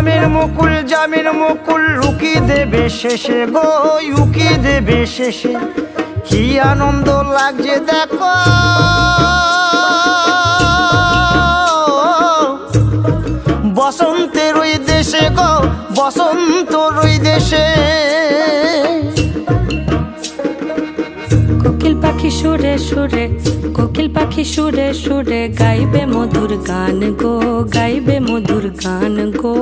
গ্রামের মুকুল লুকি দেবে শেষে গো, উকি দেবে শেষে। কি আনন্দ লাগছে দেখো। বসন্তের ওই দেশে গো, বসন্তর ওই দেশে। সুরে সুরে কোকিল পাখি সুরে সুরে গাইবে মধুর গান গো গাইবে মধুর গান গো।